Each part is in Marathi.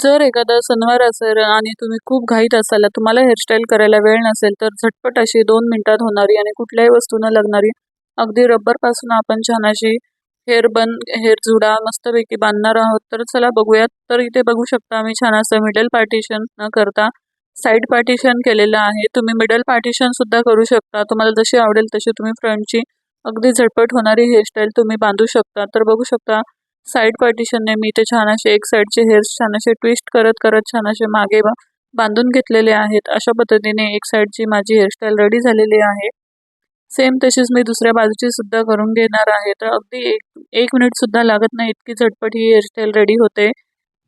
जर एखादा सणवार असेल आणि तुम्ही खूप घाईत असाल तुम्हाला हेअरस्टाईल करायला वेळ नसेल तर झटपट अशी दोन मिनिटात होणारी आणि कुठल्याही वस्तू न लागणारी अगदी रब्बरपासून आपण छान अशी हेअर बन हेअर जुडा मस्तपैकी बांधणार आहोत. तर चला बघूयात. तर इथे बघू शकता आम्ही छान असं मिडल पार्टिशन न करता साईड पार्टिशन केलेलं आहे. तुम्ही मिडल पार्टिशन सुद्धा करू शकता. तुम्हाला जशी आवडेल तशी तुम्ही फ्रंटची अगदी झटपट होणारी हेअरस्टाईल तुम्ही बांधू शकता. तर बघू शकता साईड पार्टिशनने मी ते छान असे एक साईडचे हेअर्स छान असे ट्विस्ट करत करत छान असे मागे बांधून घेतलेले आहेत. अशा पद्धतीने एक साईडची माझी हेअरस्टाईल रेडी झालेली आहे. सेम तशीच मी दुसऱ्या बाजूची सुद्धा करून घेणार आहे. तर अगदी एक एक मिनिट सुद्धा लागत नाही इतकी झटपट ही हेअरस्टाईल रेडी होते.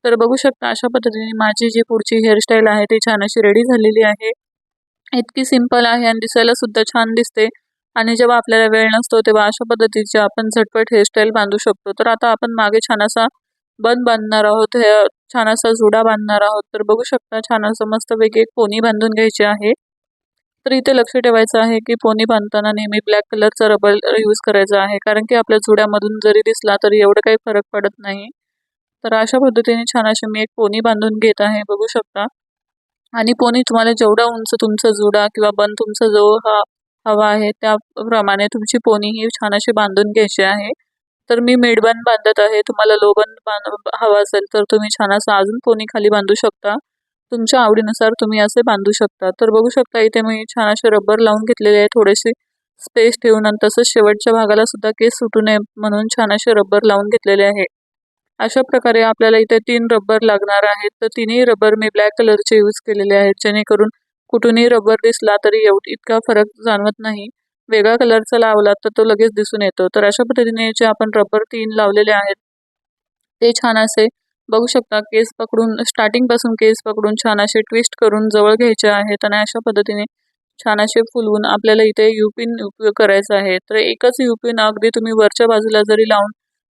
तर बघू शकता अशा पद्धतीने माझी जी पुढची हेअरस्टाईल आहे ती छान अशी रेडी झालेली आहे. इतकी सिंपल आहे आणि दिसायला सुद्धा छान दिसते. आणि जेव्हा आपल्याला वेळ नसतो तेव्हा अशा पद्धतीचे आपण झटपट हेअरस्टाईल बांधू शकतो. तर आता आपण मागे छान असा बन बांधणार आहोत हे छान असा जुडा बांधणार आहोत. तर बघू शकता छान असं मस्त एक पोनी बांधून घ्यायची आहे. तर इथे लक्ष ठेवायचं आहे की पोनी बांधताना नेहमी ब्लॅक कलरचा रबर यूज करायचा आहे. कारण की आपल्या जुड्यामधून जरी दिसला तरी एवढं काही फरक पडत नाही. तर अशा पद्धतीने छान अशी मी एक पोनी बांधून घेत आहे. बघू शकता. आणि पोनी तुम्हाला जेवढा उंच तुमचा जुडा किंवा बन तुमचा जो हा हवा आहे. त्याप्रमाणे तुमची पोनी ही छान अशी बांधून घ्यायची आहे. तर मी मेडबन बांधत आहे. तुम्हाला लोबन बांध हवा असेल तर तुम्ही छान असं अजून पोनी खाली बांधू शकता. तुमच्या आवडीनुसार तुम्ही असे बांधू शकता. तर बघू शकता इथे मी छान असे रबर लावून घेतलेले आहे. थोडेसे स्पेस ठेवून आणि तसंच शेवटच्या भागाला सुद्धा केस सुटू नये म्हणून छान असे रबर लावून घेतलेले आहे. अशा प्रकारे आपल्याला इथे तीन रबर लागणार आहेत. तर तिन्ही रबर मी ब्लॅक कलरचे यूज केलेले आहेत. जेणेकरून कुठूनही रबर दिसला तरी एव इतका फरक जाणवत नाही. वेगळा कलरचा लावला तर तो लगेच दिसून येतो. तर अशा पद्धतीने जे आपण रबर तीन लावलेले आहेत ते छान असे बघू शकता. केस पकडून स्टार्टिंगपासून केस पकडून छान असे ट्विस्ट करून जवळ घ्यायचे आहेत आणि अशा पद्धतीने छान असे फुलवून आपल्याला इथे युपिन उपयोग करायचा आहे. तर एकच युपिन अगदी तुम्ही वरच्या बाजूला जरी लावून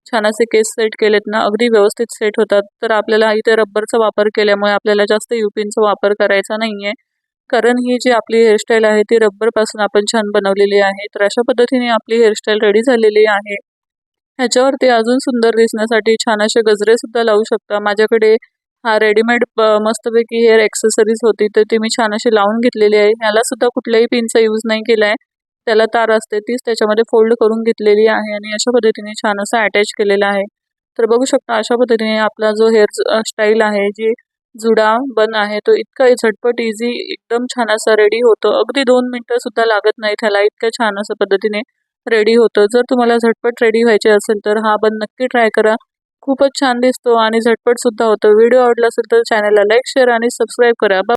छान असे केस सेट केलेत ना अगदी व्यवस्थित सेट होतात. तर आपल्याला इथे रब्बरचा वापर केल्यामुळे आपल्याला जास्त युपिनचा वापर करायचा नाही आहे कारण ही जी आपली हेअरस्टाईल आहे ती रब्बरपासून आपण छान बनवलेली आहे तर अशा पद्धतीने आपली हेअरस्टाईल रेडी झालेली आहे. ह्याच्यावरती अजून सुंदर दिसण्यासाठी छान असे गजरे सुद्धा लावू शकता. माझ्याकडे हा रेडीमेड मस्तपैकी हेअर ॲक्सेसरीज होती तर ती मी छान अशी लावून घेतलेली आहे. ह्याला सुद्धा कुठल्याही पिनचा यूज नाही केला आहे त्याला तार असते तीच त्याच्यामध्ये फोल्ड करून घेतलेली आहे आणि अशा पद्धतीने छान असं अटॅच केलेलं आहे. तर बघू शकता अशा पद्धतीने आपला जो हेअर स्टाईल आहे जी जुडा बन आहे. तो इतका झटपट इझी एकदम छान असा रेडी होतो. अगदी दोन मिनटं सुद्धा लागत नाही त्याला इतक्या छान असं पद्धतीने रेडी होतं. जर तुम्हाला झटपट रेडी व्हायचे असेल तर हा बन नक्की ट्राय करा. खूपच छान दिसतो आणि झटपट सुद्धा होतो. व्हिडिओ आवडला असेल तर चॅनलला लाईक शेअर आणि सबस्क्राईब करा.